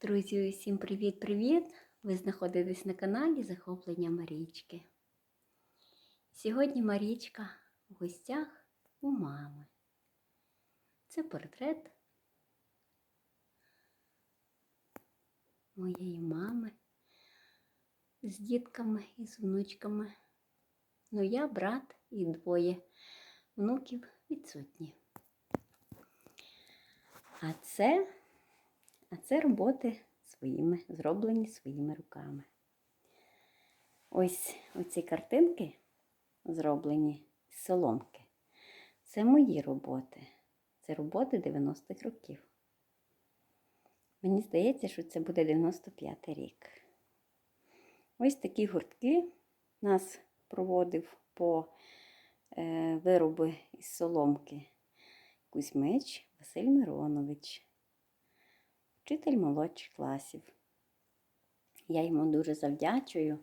Друзі, усім привіт-привіт! Ви знаходитесь на каналі Захоплення Марічки. Сьогодні Марічка в гостях у мами. Це портрет моєї мами з дітками і з внучками. Ну, я, брат і двоє внуків відсутні. А це а це роботи своїми, зроблені своїми руками. Ось оці картинки зроблені з соломки. Це мої роботи. Це роботи 90-х років. Мені здається, що це буде 95-й рік. Ось такі гуртки нас проводив по е, вироби із соломки Кузьмич Василь Миронович вчитель молодших класів. Я йому дуже завдячую,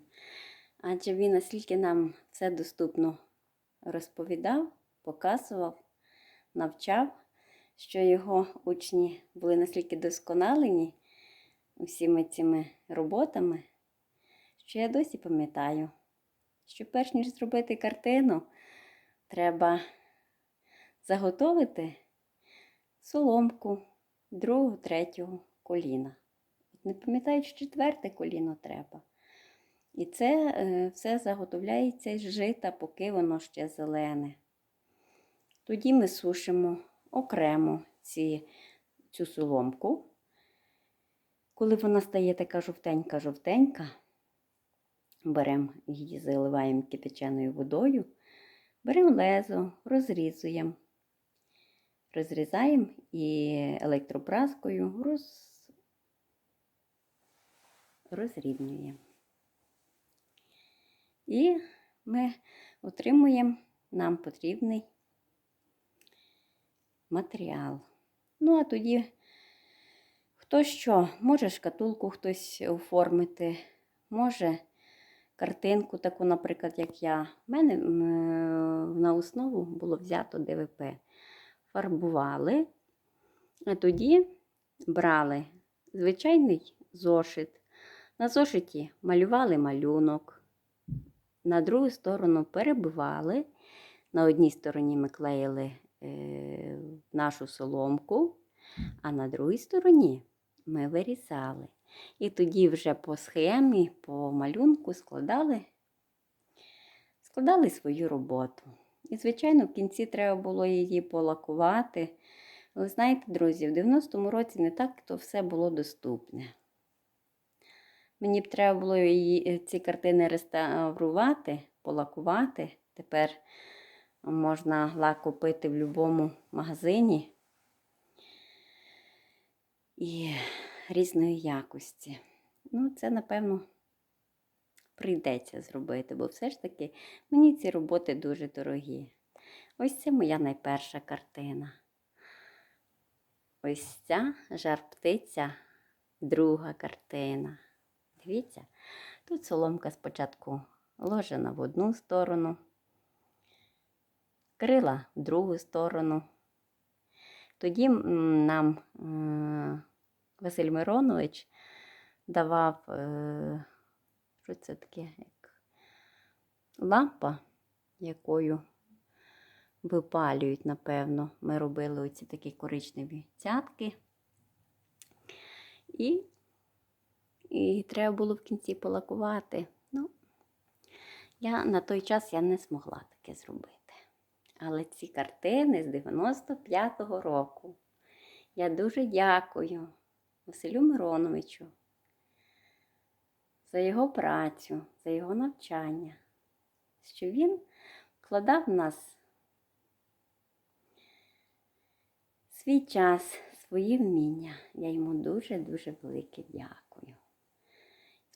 адже він наскільки нам все доступно розповідав, показував, навчав, що його учні були наскільки досконалені усіми цими роботами, що я досі пам'ятаю, що перш ніж зробити картину, треба заготовити соломку другого, третього коліна. Не пам'ятаю, що четверте коліно треба. І це е, все заготовляється з жита, поки воно ще зелене. Тоді ми сушимо окремо ці, цю соломку. Коли вона стає така жовтенька-жовтенька, беремо її, заливаємо кипяченою водою, беремо лезо, розрізуємо, розрізаємо і електропраскою роз... розрівнюємо. І ми отримуємо нам потрібний матеріал. Ну, а тоді хто що, може шкатулку хтось оформити, може картинку, таку, наприклад, як я. У мене на основу було взято ДВП. Фарбували, а тоді брали звичайний зошит. На зошиті малювали малюнок, на другу сторону перебивали. На одній стороні ми клеїли е, нашу соломку, а на другій стороні ми вирізали. І тоді вже по схемі, по малюнку складали, складали свою роботу. І, звичайно, в кінці треба було її полакувати. Ви знаєте, друзі, в 90-му році не так то все було доступне. Мені б треба було її, ці картини реставрувати, полакувати. Тепер можна лак купити в будь-якому магазині і різної якості. Ну, це, напевно, прийдеться зробити, бо все ж таки мені ці роботи дуже дорогі. Ось це моя найперша картина. Ось ця жар-птиця, друга картина. Дивіться, тут соломка спочатку ложена в одну сторону, крила в другу сторону. Тоді нам Василь Миронович давав, е, що це таке, як лампа, якою випалюють, напевно. Ми робили оці такі коричневі цятки. І і треба було в кінці полакувати. Ну, я на той час я не змогла таке зробити. Але ці картини з 95-го року. Я дуже дякую Василю Мироновичу за його працю, за його навчання, що він вкладав в нас свій час, свої вміння. Я йому дуже-дуже велике дякую.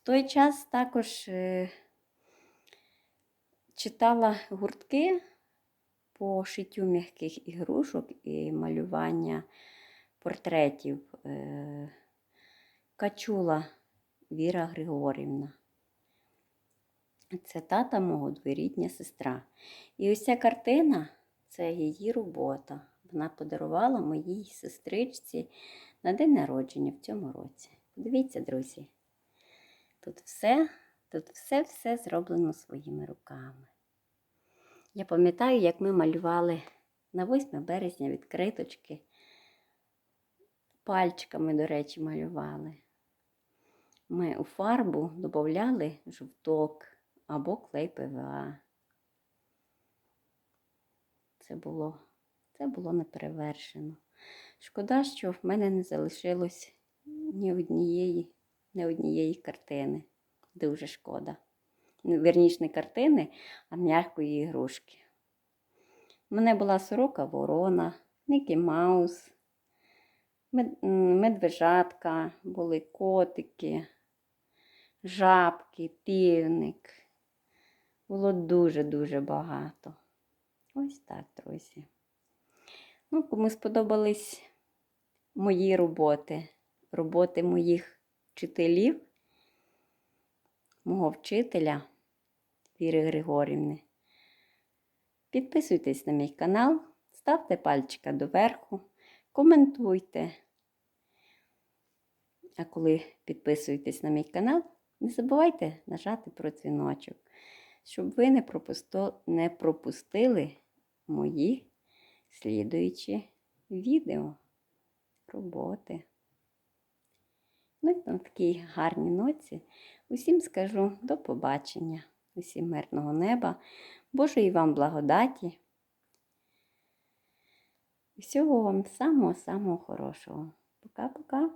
Той час також е, читала гуртки по шиттю м'яких ігрушок і малювання портретів е, Качула Віра Григорівна. Це тата мого дворідня сестра. І ось ця картина це її робота. Вона подарувала моїй сестричці на день народження в цьому році. Дивіться, друзі. Тут все, тут все-все зроблено своїми руками. Я пам'ятаю, як ми малювали на 8 березня відкриточки. Пальчиками, до речі, малювали. Ми у фарбу додавали жовток або клей ПВА. Це було, це було неперевершено. Шкода, що в мене не залишилось ні однієї, ні однієї картини. Дуже шкода. Ну, не картини, а м'якої ігрушки. У мене була сорока ворона, Мікі Маус, медвежатка, були котики, жабки, півник. Було дуже-дуже багато. Ось так, друзі. Ну, кому сподобались мої роботи, роботи моїх вчителів, мого вчителя Віри Григорівни. Підписуйтесь на мій канал, ставте пальчика доверху, коментуйте. А коли підписуєтесь на мій канал, не забувайте нажати про дзвіночок, щоб ви не, пропусто... не пропустили мої слідуючі відео, роботи. Ну і на такій гарній ноці усім скажу до побачення, усім мирного неба, Божої вам благодаті. Всього вам самого-самого хорошого. Пока-пока.